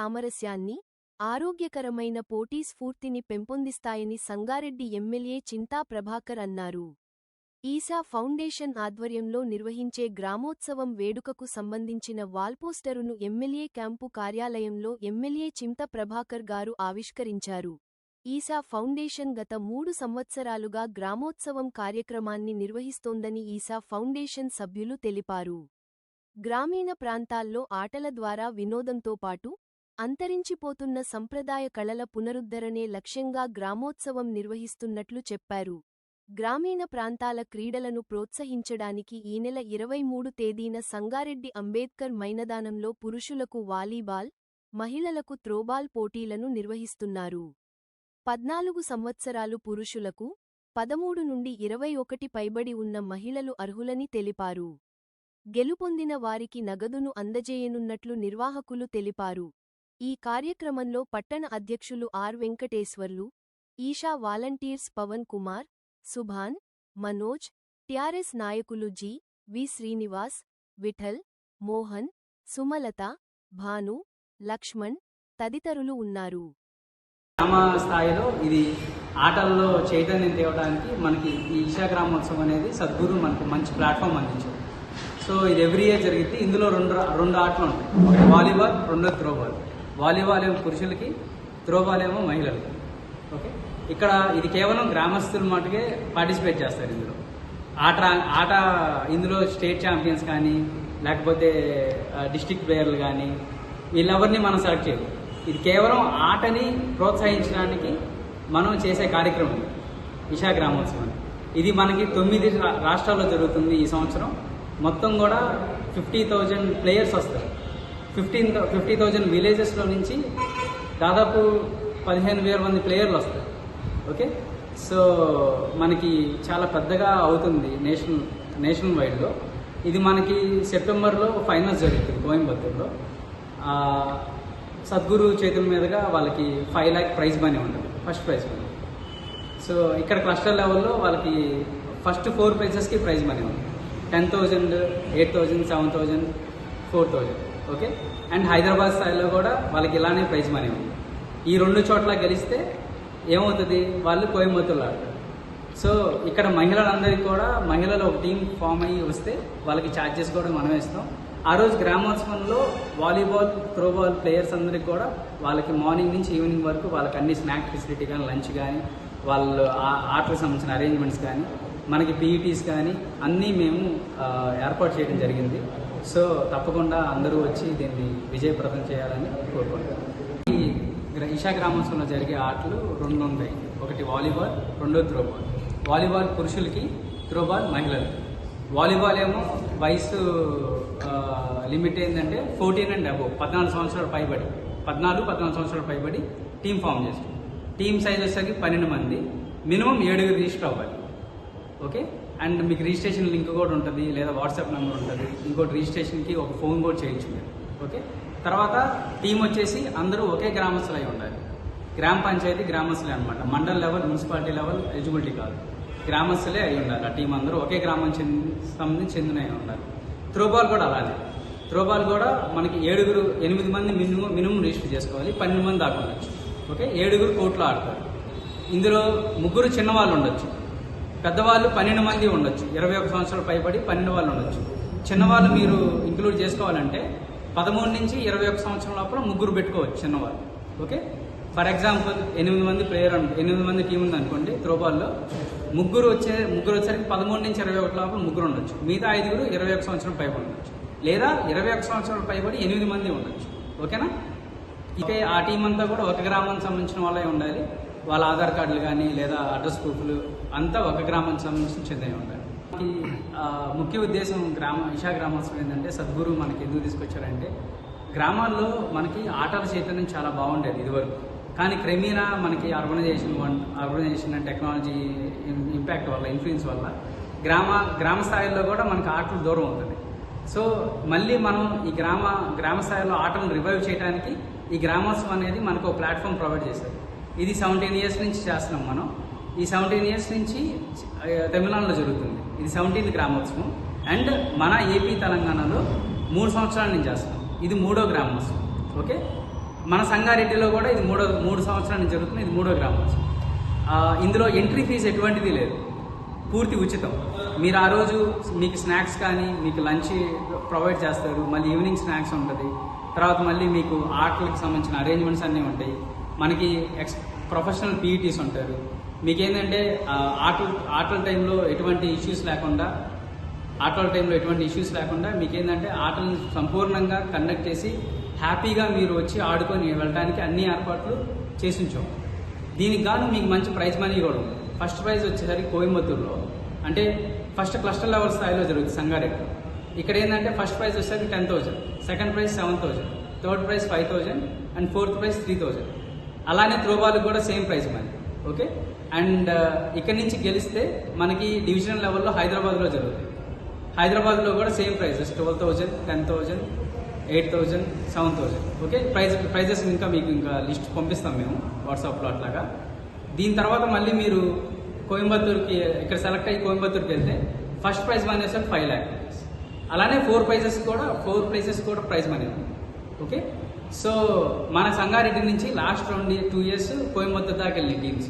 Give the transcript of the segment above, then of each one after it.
సామరస్యాన్ని ఆరోగ్యకరమైన పోటీ స్ఫూర్తిని పెంపొందిస్తాయని సంగారెడ్డి ఎమ్మెల్యే చింతా ప్రభాకర్ అన్నారు. ఈశా ఫౌండేషన్ ఆధ్వర్యంలో నిర్వహించే గ్రామోత్సవం వేడుకకు సంబంధించిన వాల్పోస్టరును ఎమ్మెల్యే క్యాంపు కార్యాలయంలో ఎమ్మెల్యే చింత ప్రభాకర్ గారు ఆవిష్కరించారు. ఈశా ఫౌండేషన్ గత మూడు సంవత్సరాలుగా గ్రామోత్సవం కార్యక్రమాన్ని నిర్వహిస్తోందని ఈశా ఫౌండేషన్ సభ్యులు తెలిపారు. గ్రామీణ ప్రాంతాల్లో ఆటల ద్వారా వినోదంతో పాటు అంతరించిపోతున్న సంప్రదాయ కళల పునరుద్ధరణే లక్ష్యంగా గ్రామోత్సవం నిర్వహిస్తున్నట్లు చెప్పారు. గ్రామీణ ప్రాంతాల క్రీడలను ప్రోత్సహించడానికి ఈ నెల ఇరవై మూడు తేదీన సంగారెడ్డి అంబేద్కర్ మైనదానంలో పురుషులకు వాలీబాల్ మహిళలకు త్రోబాల్ పోటీలను నిర్వహిస్తున్నారు. పద్నాలుగు సంవత్సరాలు పురుషులకు పదమూడు నుండి ఇరవై ఒకటి పైబడి ఉన్న మహిళలు అర్హులని తెలిపారు. గెలుపొందిన వారికి నగదును అందజేయనున్నట్లు నిర్వాహకులు తెలిపారు. ఈ కార్యక్రమంలో పట్టణ అధ్యక్షులు R Venkateswarlu Isha volunteers Pavan Kumar Subhan Manoj TRS నాయకులు జి. వి. శ్రీనివాస్ విఠల్ మోహన్ సుమలత భాను లక్ష్మణ్ తదితరులు ఉన్నారు. గ్రామ స్థాయిలో ఇది ఆటల్లో చైతన్యం తేవడానికి మనకి ఈ ఈషా గ్రామోత్సవం అనేది సద్గురు మనకు మంచి ప్లాట్ఫామ్ అందించారు సో ఇది ఎవ్రీ ఇయర్ జరిగితే ఇందులో రెండు రెండు ఆటలు ఉంటాయి. ఒకటి వాలీబాల్ రెండో త్రోబాల్ వాలీబాల్ ఏమో పురుషులకి త్రోబాల్ ఏమో మహిళలకి. ఓకే? ఇక్కడ ఇది కేవలం గ్రామస్తుల మటుకే పార్టిసిపేట్ చేస్తారు ఇందులో. ఆట ఆట ఇందులో స్టేట్ ఛాంపియన్స్ కానీ లేకపోతే డిస్టిక్ ప్లేయర్లు కానీ వీళ్ళెవరిని మనం సెలెక్ట్ చేయదు ఇది కేవలం ఆటని ప్రోత్సహించడానికి మనం చేసే కార్యక్రమం. ఇషా గ్రామోత్సవం ఇది మనకి తొమ్మిది రా- రాష్ట్రాల్లో జరుగుతుంది ఈ సంవత్సరం. మొత్తం కూడా ఫిఫ్టీ థౌజండ్ ప్లేయర్స్ వస్తారు. ఫిఫ్టీన్ ఫిఫ్టీ థౌజండ్ విలేజెస్లో నుంచి దాదాపు పదిహేను వేల మంది ప్లేయర్లు వస్తారు. ఓకే? సో మనకి చాలా పెద్దగా అవుతుంది నేషనల్ నేషనల్ వైడ్లో. ఇది మనకి సెప్టెంబర్లో ఫైనల్స్ జరుగుతుంది కోయంబత్తూర్లో. సద్గురు చేతుల మీదుగా వాళ్ళకి ఫైవ్ ల్యాక్ ప్రైజ్ మనీ ఉంటుంది ఫస్ట్ ప్రైజ్ మనీ. సో ఇక్కడ క్లస్టర్ లెవెల్లో వాళ్ళకి ఫస్ట్ ఫోర్ ప్రైజెస్కి ప్రైజ్ మనీ ఉంది ten thousand eight thousand seven thousand four thousand. Okay? And Hyderabad స్థాయిలో కూడా వాళ్ళకి ఇలానే ప్రైజ్ మనీ ఉంది. ఈ రెండు చోట్ల గెలిస్తే ఏమవుతుంది? వాళ్ళు కోయంబత్తూరులో ఆడతారు. సో ఇక్కడ మహిళలందరికీ కూడా మహిళలు ఒక టీం ఫామ్ అయ్యి వస్తే వాళ్ళకి ఛార్జెస్ కూడా మనం ఇస్తాం. ఆ రోజు గ్రామోత్సవంలో వాలీబాల్ త్రోబాల్ ప్లేయర్స్ అందరికి కూడా వాళ్ళకి మార్నింగ్ నుంచి ఈవినింగ్ వరకు వాళ్ళకి అన్ని స్నాక్ ఫెసిలిటీ కానీ లంచ్ కానీ వాళ్ళు ఆటలకు సంబంధించిన అరేంజ్మెంట్స్ కానీ మనకి పీఈటీస్ కానీ అన్నీ మేము ఏర్పాటు చేయడం జరిగింది. సో తప్పకుండా అందరూ వచ్చి దీన్ని విజయప్రదం చేయాలని కోరుకుంటున్నాను. ఈ ఈషా గ్రామోత్సవంలో జరిగే ఆటలు రెండు ఉంటాయి. ఒకటి వాలీబాల్ రెండో త్రోబాల్. వాలీబాల్ పురుషులకి త్రోబాల్ మహిళలకి. వాలీబాల్ ఏమో వయసు లిమిట్ ఏంటంటే ఫోర్టీన్ అండ్ అబోవ్. పద్నాలుగు సంవత్సరాలు పైబడి. పద్నాలుగు పద్నాలుగు సంవత్సరాలు పైబడి టీం ఫామ్ చేస్తాం టీం సైజ్ వచ్చేసరికి పన్నెండు మంది. మినిమం ఏడుగురు రిజిస్టర్ అవ్వాలి. ఓకే? అండ్ మీకు రిజిస్ట్రేషన్ లింక్ కూడా ఉంటుంది లేదా వాట్సాప్ నెంబర్ ఉంటుంది. ఇంకోటి రిజిస్ట్రేషన్కి ఒక ఫోన్ కూడా చేయొచ్చు మీరు ఓకే? తర్వాత టీం వచ్చేసి అందరూ ఒకే గ్రామస్తులు అయి ఉండాలి. గ్రామ పంచాయతీ గ్రామస్తులే అనమాట mandal level municipality level eligibility కాదు. గ్రామస్తులే అయి ఉండాలి. ఆ టీం అందరూ ఒకే గ్రామం చెంది సంబంధించి చెందిన అయి ఉండాలి. త్రోబాల్ కూడా అలానే త్రోబాల్ కూడా మనకి ఏడుగురు ఎనిమిది మంది మినిమం మినిమం రిజిస్టర్ చేసుకోవాలి. పన్నెండు మంది దాకా ఉండొచ్చు. ఓకే? ఏడుగురు కోట్లు ఆడతారు. ఇందులో ముగ్గురు చిన్నవాళ్ళు ఉండొచ్చు. పెద్దవాళ్ళు పన్నెండు మంది ఉండొచ్చు. ఇరవై ఒక సంవత్సరాలు పైబడి పన్నెండు వాళ్ళు ఉండొచ్చు. చిన్నవాళ్ళు మీరు ఇంక్లూడ్ చేసుకోవాలంటే పదమూడు నుంచి ఇరవై ఒక సంవత్సరం లోపల ముగ్గురు పెట్టుకోవచ్చు చిన్నవాళ్ళు. ఓకే? ఫర్ ఎగ్జాంపుల్ ఎనిమిది మంది ప్లేయర్ ఎనిమిది మంది టీం ఉంది అనుకోండి త్రోబాల్లో ముగ్గురు వచ్చే ముగ్గురు వచ్చేసరికి పదమూడు నుంచి ఇరవై ఒకటి లోపల ముగ్గురు ఉండొచ్చు. మిగతా ఐదుగురు ఇరవై ఒక సంవత్సరం పైబడి ఉండొచ్చు. లేదా ఇరవై ఒక సంవత్సరాలు పైబడి ఎనిమిది మంది ఉండొచ్చు. ఓకేనా? ఇక ఆ టీం అంతా కూడా ఒక గ్రామానికి సంబంధించిన వాళ్ళే ఉండాలి. వాళ్ళ ఆధార్ కార్డులు కానీ లేదా అడ్రస్ ప్రూఫ్లు అంతా ఒక గ్రామానికి సంబంధించిన చెందినవి ఉండాలి ముఖ్య ఉద్దేశం గ్రామ ఇషా గ్రామోత్సవం ఏంటంటే సద్గురు మనకి ఎందుకు తీసుకొచ్చారంటే గ్రామాల్లో మనకి ఆటల చైతన్యం చాలా బాగుండేది ఇదివరకు. కానీ క్రమేణా మనకి urbanisation one- urbanisation and technology impact వల్ల ఇన్ఫ్లుయెన్స్ వల్ల గ్రామ గ్రామ స్థాయిలో కూడా మనకి ఆటలు దూరం అవుతుంది సో మళ్ళీ మనం ఈ గ్రామ గ్రామ స్థాయిలో ఆటలను రివైవ్ చేయడానికి ఈ గ్రామోత్సవం అనేది మనకు ఒక ప్లాట్ఫామ్ ప్రొవైడ్ చేశారు. ఇది సెవెంటీన్ ఇయర్స్ నుంచి చేస్తున్నాం మనం. ఈ సెవెంటీన్ ఇయర్స్ నుంచి తమిళనాడులో జరుగుతుంది. ఇది సెవెంటీన్త్ గ్రామోత్సవం. అండ్ మన ఏపీ తెలంగాణలో మూడు సంవత్సరాల నుంచి చేస్తున్నాం. ఇది మూడో గ్రామోత్సవం. ఓకే? మన సంగారెడ్డిలో కూడా ఇది మూడో మూడు సంవత్సరాల నుంచి జరుగుతుంది. ఇది మూడో గ్రామోత్సవం. ఇందులో ఎంట్రీ ఫీజు ఎటువంటిది లేదు. పూర్తి ఉచితం. మీరు ఆ రోజు మీకు స్నాక్స్ కానీ మీకు లంచ్ ప్రొవైడ్ చేస్తారు. మళ్ళీ ఈవినింగ్ స్నాక్స్ ఉంటుంది. తర్వాత మళ్ళీ మీకు ఆటలకు సంబంధించిన అరేంజ్మెంట్స్ అన్నీ ఉంటాయి. మనకి ఎక్స్ ప్రొఫెషనల్ పీఈటీస్ ఉంటారు. మీకు ఏంటంటే ఆటల ఆటల టైంలో ఎటువంటి ఇష్యూస్ లేకుండా ఆటల టైంలో ఎటువంటి ఇష్యూస్ లేకుండా మీకు ఏంటంటే ఆటలను సంపూర్ణంగా కండక్ట్ చేసి హ్యాపీగా మీరు వచ్చి ఆడుకొని వెళ్ళడానికి అన్ని ఏర్పాట్లు చేసించాం. దీనికి గాను మీకు మంచి ప్రైజ్ మనీ కూడా ఫస్ట్ ప్రైజ్ వచ్చేసరికి కోయంబత్తూరులో. అంటే ఫస్ట్ క్లస్టర్ లెవెల్ స్థాయిలో జరుగుతుంది సంగారెడ్డి. ఇక్కడ ఏంటంటే ఫస్ట్ ప్రైజ్ వచ్చేసరికి ten thousand second prize seven thousand third prize five thousand and fourth prize three thousand అలానే త్రోబాల్ కూడా same prize money okay and ఇక్కడ నుంచి గెలిస్తే మనకి డివిజనల్ లెవెల్లో హైదరాబాద్లో జరుగుతుంది హైదరాబాద్లో కూడా same prizes twelve thousand ten thousand eight thousand seven thousand okay prize prizes ఇంకా మీకు ఇంకా లిస్ట్ పంపిస్తాం మేము వాట్సాప్లో అట్లాగా. దీని తర్వాత మళ్ళీ మీరు కోయంబత్తూర్కి ఇక్కడ సెలెక్ట్ అయ్యి కోయంబత్తూర్కి వెళ్తే ఫస్ట్ ప్రైజ్ మనీ వచ్చేసి ఫైవ్ ల్యాక్ అలానే ఫోర్ ప్రైజెస్ కూడా ఫోర్ ప్రైజెస్ కూడా ప్రైజ్ మనీ ఓకే సో మన సంగారెడ్డి నుంచి last round two years Coimbatore దాకా వెళ్ళిన టీమ్స్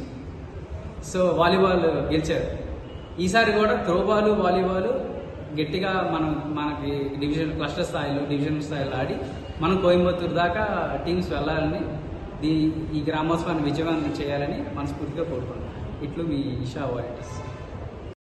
సో వాలీబాల్ గెలిచారు. ఈసారి కూడా త్రోబాల్ వాలీబాల్ గట్టిగా మనం మనకి డివిజన్ క్లస్టర్ స్థాయిలో డివిజన్ స్థాయిలో ఆడి మనం కోయంబత్తూరు దాకా టీమ్స్ వెళ్ళాలని ఈ గ్రామోత్సవాన్ని విజయవంతం చేయాలని మనస్ఫూర్తిగా కోరుకుంటున్నాం ఇట్లు మీ ఇషా వాలంటీర్స్